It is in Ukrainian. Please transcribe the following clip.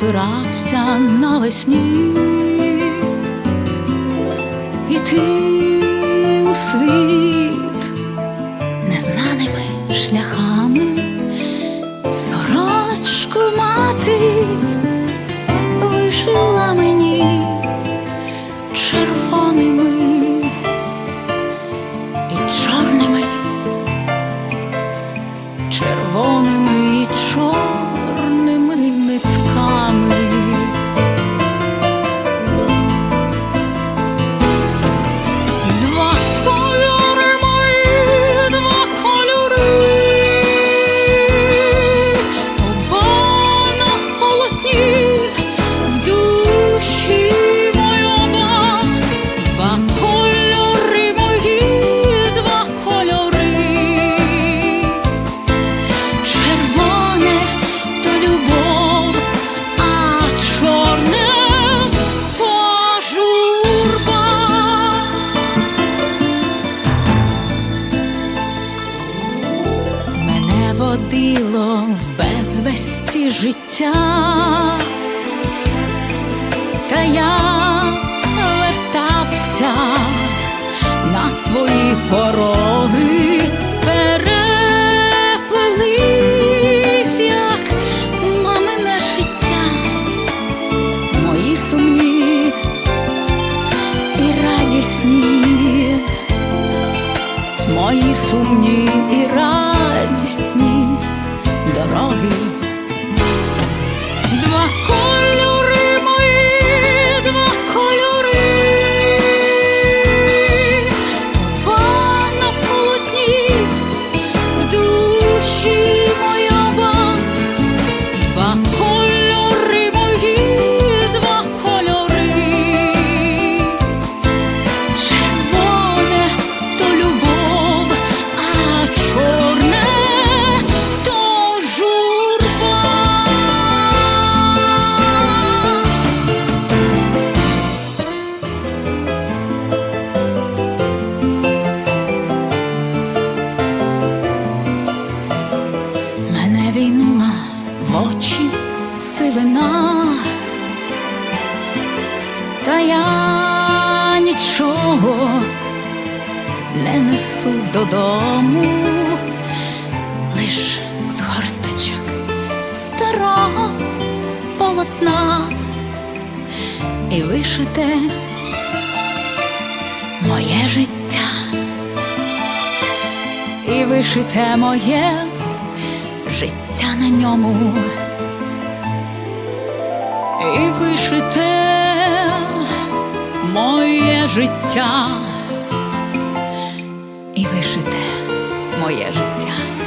збирався навесні. Піти у світ водило в безвесті життя, та я вертався на свої пороги, переплелись, як мамине життя, мої сумні і радісні. Мої сумні і радісні та я нічого не несу додому, лиш з горсточок старого полотна і вишите моє життя, і вишите моє життя на ньому. І вишите життя і вишите моє життя.